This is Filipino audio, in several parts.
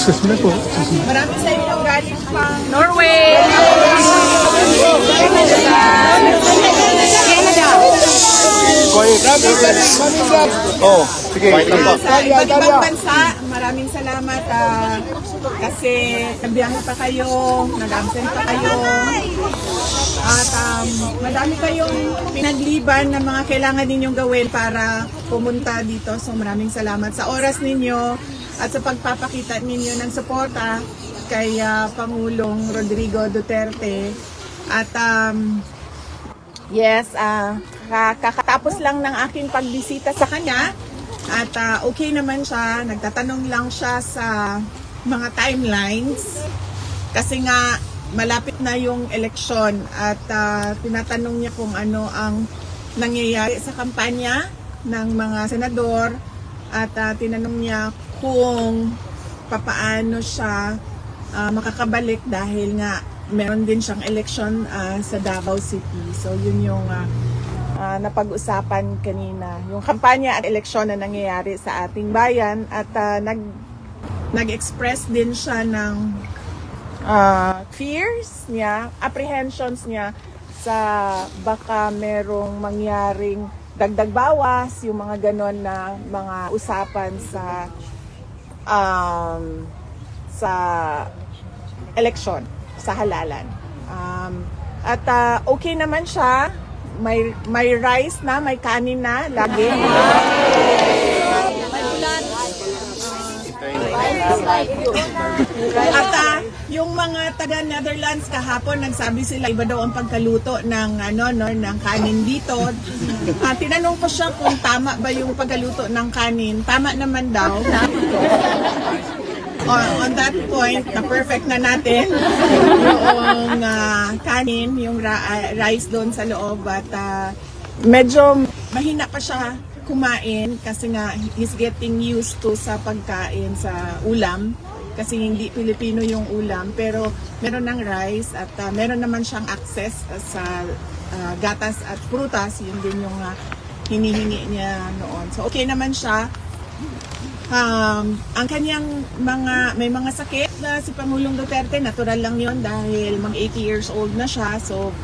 Excuse me po. Marami sa inyo galing pang Norway! Oh, sige. Sa iba't bansa, maraming salamat ah, kasi nabiyahe pa kayo, nag-absent pa kayo. At um, madami kayong pinagliban ng mga kailangan ninyong gawin para pumunta dito. So maraming salamat sa oras ninyo at sa pagpapakita ninyo ng suporta kay ah, Pangulong Rodrigo Duterte. At um, Yes, ka- kakatapos lang ng aking pagbisita sa kanya at ah, okay naman siya. Nagtatanong lang siya sa mga timelines kasi nga malapit na yung eleksyon at ah, tinatanong niya kung ano ang nangyayari sa kampanya ng mga senador at ah, tinanong niya kung papaano siya ah, makakabalik dahil nga meron din siyang election ah, sa Davao City. So yun yung ah, ah, napag-usapan kanina. Yung kampanya at eleksyon na nangyayari sa ating bayan at ah, nag nag-express din siya ng ah, fears niya, apprehensions niya sa baka merong mangyaring dagdag bawas, yung mga ganon na mga usapan sa um, sa eleksyon sa halalan. Um, at ah, okay naman siya. May may rice na, may kanin na lagi. At ah, yung mga taga Netherlands kahapon nagsabi sila iba daw ang pagkaluto ng ano no ng kanin dito. Ah, tinanong ko siya kung tama ba yung pagkaluto ng kanin. Tama naman daw. on, on that point, na perfect na natin yung ah, kanin, yung ra- ah, rice doon sa loob at ah, medyo mahina pa siya kumain kasi nga he's getting used to sa pagkain sa ulam kasi hindi Pilipino yung ulam pero meron ng rice at ah, meron naman siyang access sa ah, gatas at prutas yun din yung ah, hinihingi niya noon so okay naman siya Um, ang kanyang mga, may mga sakit na si Pangulong Duterte, natural lang yon dahil mag 80 years old na siya. So,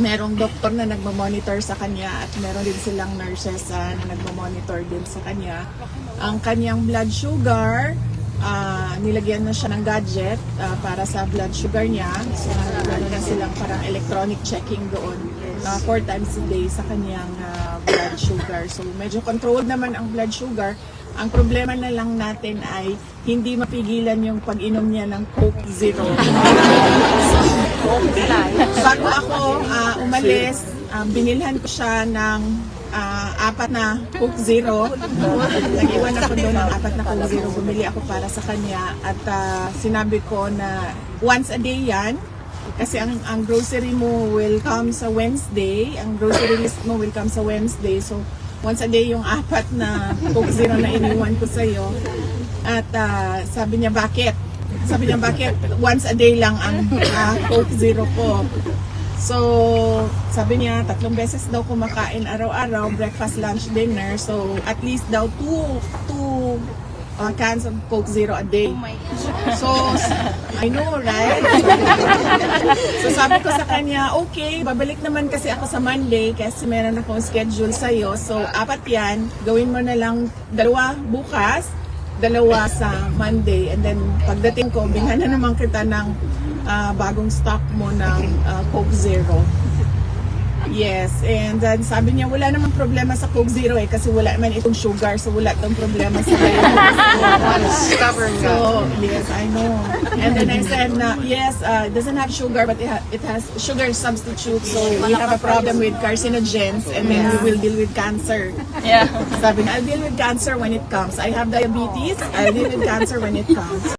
merong doktor na nagmamonitor sa kanya at meron din silang nurses ah, na nagmamonitor din sa kanya. Ang kanyang blood sugar, ah, nilagyan na siya ng gadget ah, para sa blood sugar niya. So, meron na silang parang electronic checking doon uh, four times a day sa kanyang ah, blood sugar. So, medyo controlled naman ang blood sugar. Ang problema na lang natin ay hindi mapigilan yung pag-inom niya ng Coke Zero. Bago ako ah, umalis, ah, binilhan ko siya ng ah, apat na Coke Zero. Nag-iwan ako doon ng apat na Coke Zero. Bumili ako para sa kanya at ah, sinabi ko na once a day yan. Kasi ang, ang grocery mo will come sa Wednesday. Ang grocery list mo will come sa Wednesday. So, once a day yung apat na Coke Zero na iniwan ko sa'yo. At ah, sabi niya, bakit? Sabi niya, bakit? Once a day lang ang ah, Coke Zero ko. So, sabi niya, tatlong beses daw kumakain araw-araw, breakfast, lunch, dinner. So, at least daw two, two uh, cans of Coke Zero a day. So, I know, right? so, sabi ko sa kanya, okay, babalik naman kasi ako sa Monday kasi meron akong schedule sa'yo. So, apat yan. Gawin mo na lang dalawa bukas, dalawa sa Monday. And then, pagdating ko, binghan na naman kita ng ah, bagong stock mo ng ah, Coke Zero. Yes, and then sabi niya wala namang problema sa Coke Zero eh kasi wala naman itong sugar so wala itong problema sa Stubborn. So, yes, I know. And then I said na, yes, uh, it doesn't have sugar but it, ha- it has sugar substitute so we have a problem with carcinogens and then we will deal with cancer. Yeah. Sabi niya, I'll deal with cancer when it comes. I have diabetes, I'll deal with cancer when it comes.